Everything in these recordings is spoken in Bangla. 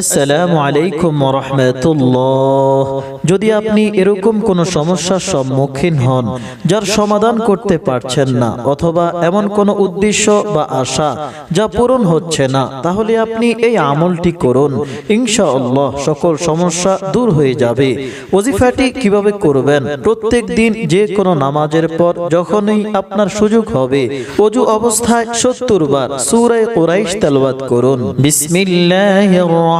আসসালামু আলাইকুম রহমতুল্লাহ যদি আপনি এরকম কোনো সমস্যার সম্মুখীন হন, যার সমাধান করতে পারছেন না, অথবা এমন কোনো উদ্দেশ্য বা আশা যা পূরণ হচ্ছে না, তাহলে আপনি এই আমলটি করুন। ইনশাআল্লাহ সকল সমস্যা দূর হয়ে যাবে। ওজিফাটি কীভাবে করবেন? প্রত্যেক দিন যে কোনো নামাজের পর যখনই আপনার সুযোগ হবে, অজু অবস্থায় সত্তর বার সুরায় কোরাইশ তেলবাদ করুন। বিসমিল্লাহির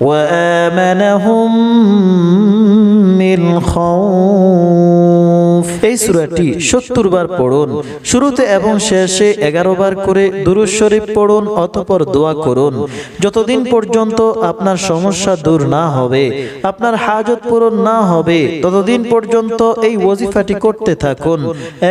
وآمنهم من خوف. এই সূরাটি সত্তর বার পড়ুন, শুরুতে এবং শেষে এগারো বার করে দুরুদ শরীফ পড়ুন অতপর দোয়া করুন। যতদিন পর্যন্ত আপনার সমস্যা দূর না হবে, আপনার হাজত পূরণ না হবে, ততদিন পর্যন্ত এই ওজিফাটি করতে থাকুন।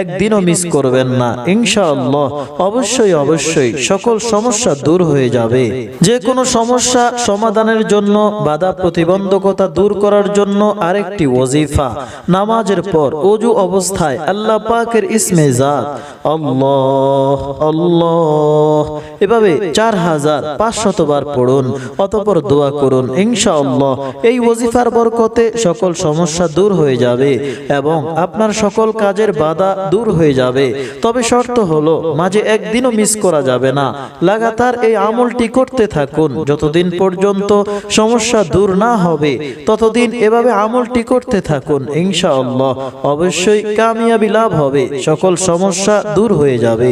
একদিনও মিস করবেন না, ইনশাআল্লাহ, অবশ্যই অবশ্যই সকল সমস্যা দূর হয়ে যাবে। যে কোনো সমস্যা সমাধানের জন্য, বাধা প্রতিবন্ধকতা দূর করার জন্য আরেকটি ওজিফা নামাজের পর অজু অবস্থায় আল্লাহ পাকের ইসমে জাত। আল্লাহ আল্লাহ। এভাবে চার হাজার পাঁচশত বার পড়ুন, অতপর দোয়া করুন, ইনশাআল্লাহ। এই ওজিফার বরকতে সকল সমস্যা দূর হয়ে যাবে এবং আপনার সকল কাজের বাধা দূর হয়ে যাবে। তবে শর্ত হলো, মাঝে একদিনও মিস করা যাবে না। লাগাতার এই আমলটি করতে থাকুন। যতদিন পর্যন্ত সমস্যা দূর না হবে, ততদিন এভাবে আমলটি করতে থাকুন, ইনশাআল্লাহ। অবশ্যই কামিয়াবি লাভ হবে। সকল সমস্যা দূর হয়ে যাবে।